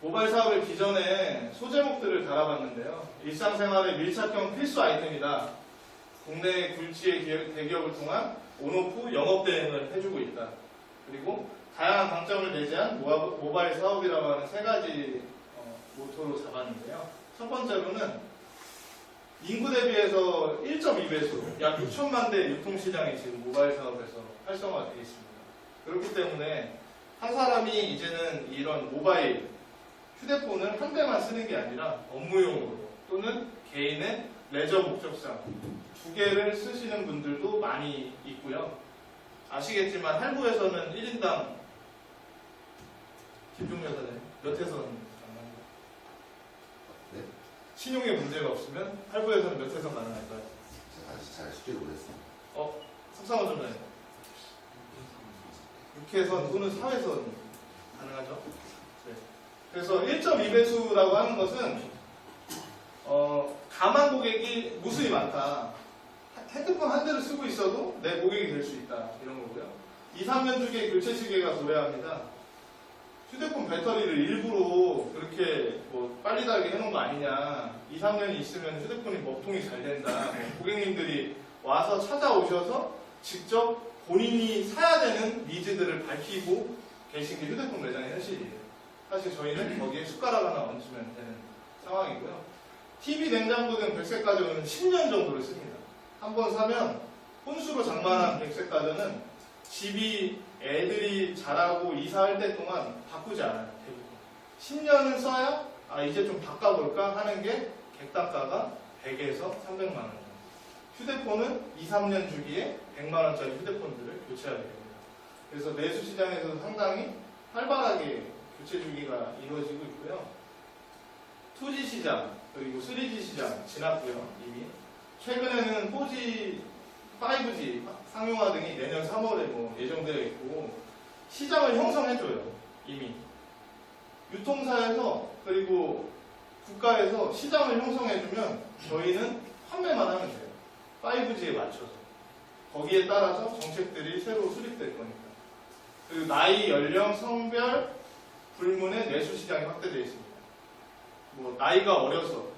모바일 사업을 기존에 소제목들을 달아봤는데요. 일상생활의 밀착형 필수 아이템이다. 국내 굴지의 기업- 대기업을 통한 온오프 영업 대행을 해주고 있다. 그리고 다양한 강점을 내재한 모바일 사업이라고 하는 세 가지 어, 모토로 잡았는데요. 첫 번째로는 인구 대비해서 1.2배수, 약 6천만 대 유통시장이 지금 모바일 사업에서 활성화되어 있습니다. 그렇기 때문에 한 사람이 이제는 이런 모바일 휴대폰을 한 대만 쓰는 게 아니라 업무용으로 또는 개인의 레저 목적상 두 개를 쓰시는 분들도 많이 있고요. 아시겠지만 할부에서는 1인당 김종민 여사님 몇 회선 가능합니까? 네? 신용에 문제가 없으면 할부에서는 몇 회선 가능할까요? 제가 아직 잘 숙지를 못했습니다. 석상원 전문가님 6회선 또는 4회선 가능하죠? 네. 그래서 1.2배수라고 하는 것은 어, 가만 고객이 무수히 많다. 핸드폰 한 대를 쓰고 있어도 내 고객이 될 수 있다. 이런 거고요. 2, 3년 주기의 교체 시계가 도래합니다. 휴대폰 배터리를 일부러 그렇게 뭐 빨리 달게 해놓은 거 아니냐. 2, 3년이 있으면 휴대폰이 먹통이 잘 된다. 뭐 고객님들이 와서 찾아오셔서 직접 본인이 사야 되는 니즈들을 밝히고 계신 게 휴대폰 매장의 현실이에요. 사실 저희는 거기에 숟가락 하나 얹으면 되는 상황이고요. TV, 냉장고 등 백색 가전은 10년 정도를 씁니다. 한 번 사면 혼수로 장만한 백색 가전은 집이 애들이 자라고 이사할 때 동안 바꾸지 않아요. 대부분. 10년을 써야 아 이제 좀 바꿔볼까 하는 게 객단가가 100에서 300만 원 정도. 휴대폰은 2, 3년 주기에 100만 원짜리 휴대폰들을 교체하게 됩니다. 그래서 내수 시장에서 상당히 활발하게 교체 주기가 이루어지고 있고요. 2G 시장 그리고 3G 시장 지났고요 이미. 최근에는 4G, 5G 상용화 등이 내년 3월에 뭐 예정되어 있고 시장을 형성해줘요 이미. 유통사에서 그리고 국가에서 시장을 형성해주면 저희는 판매만 하면 돼요. 5G에 맞춰서. 거기에 따라서 정책들이 새로 수립될 거니까. 그리고 나이, 연령, 성별 불문의 내수 시장이 확대되어 있습니다. 뭐 나이가 어려서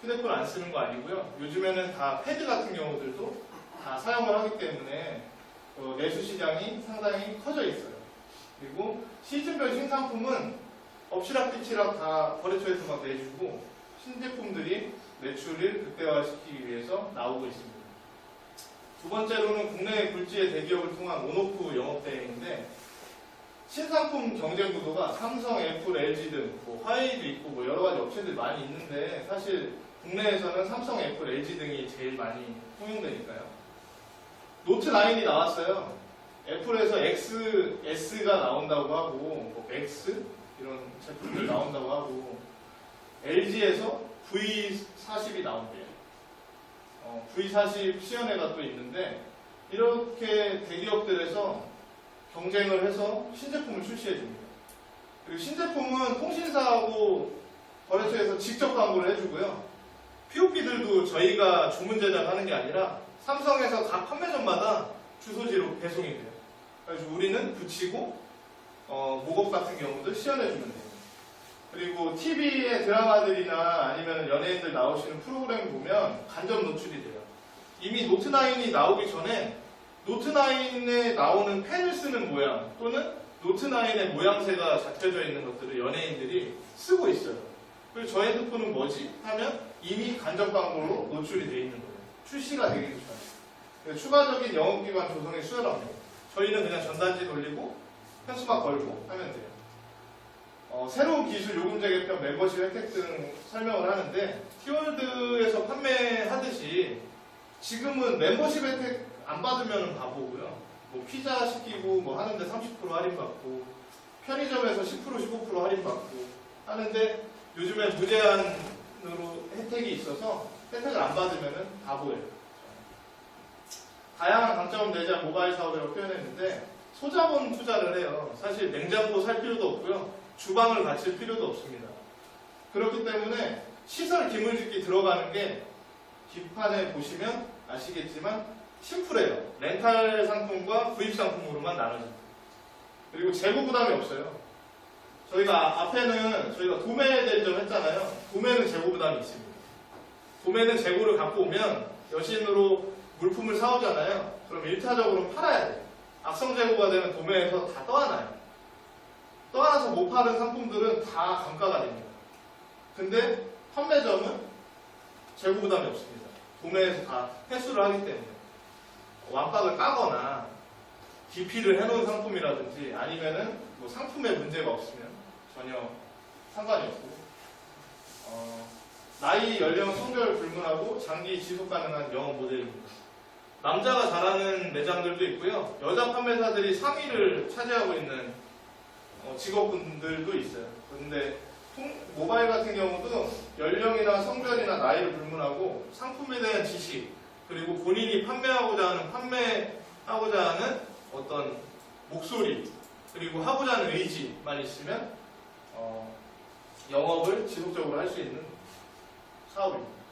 휴대폰 안 쓰는 거 아니고요. 요즘에는 다 패드 같은 경우들도 다 사용을 하기 때문에 어, 내수 시장이 상당히 커져 있어요. 그리고 시즌별 신상품은 엎치락뒤치락 다 거래처에서 막 내주고 신제품들이 매출을 극대화시키기 위해서 나오고 있습니다. 두 번째로는 국내 굴지의 대기업을 통한 온오프 영업 대행인데 신상품 경쟁 구도가 삼성, 애플, LG 등뭐 화웨이도 있고 뭐 여러 가지 업체들이 많이 있는데 사실 국내에서는 삼성, 애플, LG 등이 제일 많이 통용되니까요. 노트 9이 나왔어요. 애플에서 X, S가 나온다고 하고 뭐 X 이런 제품들 나온다고 하고 LG에서 V40이 나온대요. 어, V40 시연회가 또 있는데 이렇게 대기업들에서 경쟁을 해서 신제품을 출시해 줍니다. 그리고 신제품은 통신사하고 거래처에서 직접 광고를 해주고요. POP들도 저희가 주문 제작하는 게 아니라 삼성에서 각 판매점마다 주소지로 배송이 돼요. 그래서 우리는 붙이고 어, 목업 같은 경우도 시연해 주면 돼요. 그리고 TV의 드라마들이나 아니면 연예인들 나오시는 프로그램 보면 간접 노출이 돼요. 이미 노트9이 나오기 전에 노트9에 나오는 펜을 쓰는 모양 또는 노트9의 모양새가 잡혀져 있는 것들을 연예인들이 쓰고 있어요. 그리고 저 핸드폰은 뭐지? 하면 이미 간접 광고로 노출이 돼 있는 거예요. 출시가 되기 전에. 추가적인 영업기관 조성이 수월합니다. 저희는 그냥 전단지 돌리고 현수막 걸고 하면 돼요. 어, 새로운 기술 요금제 개편 멤버십 혜택 등 설명을 하는데 티월드에서 판매하듯이 지금은 멤버십 혜택 안 받으면 바보고요. 뭐 피자 시키고 뭐 하는데 30% 할인 받고 편의점에서 10% 15% 할인 받고 하는데 요즘에 무제한으로 혜택이 있어서 혜택을 안 받으면 바보예요. 다양한 강점을 내자 모바일 사업이라고 표현했는데 소자본 투자를 해요. 사실 냉장고 살 필요도 없고요. 주방을 갖출 필요도 없습니다. 그렇기 때문에 시설 기물짓기 들어가는 게 뒷판에 보시면 아시겠지만 심플해요. 렌탈 상품과 구입 상품으로만 나눠집니다. 그리고 재고 부담이 없어요. 저희가 앞에는 저희가 도매 대리점 했잖아요. 도매는 재고 부담이 있습니다. 도매는 재고를 갖고 오면 여신으로 물품을 사오잖아요. 그럼 일차적으로 팔아야 돼요. 악성 재고가 되면 도매에서 다 떠안아요. 떠안아서 못 파는 상품들은 다 감가가 됩니다. 근데 판매점은 재고 부담이 없습니다. 도매에서 다 회수를 하기 때문에 완박을 까거나 기피를 해놓은 상품이라든지 아니면은 뭐 상품에 문제가 없으면 전혀 상관이 없고 어, 나이, 연령, 성별 불문하고 장기 지속 가능한 영업 모델입니다. 남자가 잘하는 매장들도 있고요. 여자 판매사들이 상위를 차지하고 있는 어, 직업군들도 있어요. 그런데 통- 모바일 같은 경우도 연령이나 성별이나 나이를 불문하고 상품에 대한 지식 그리고 본인이 판매하고자 하는 판매하고자 하는 어떤 목소리 그리고 하고자 하는 의지만 있으면 어, 영업을 지속적으로 할 수 있는 사업입니다.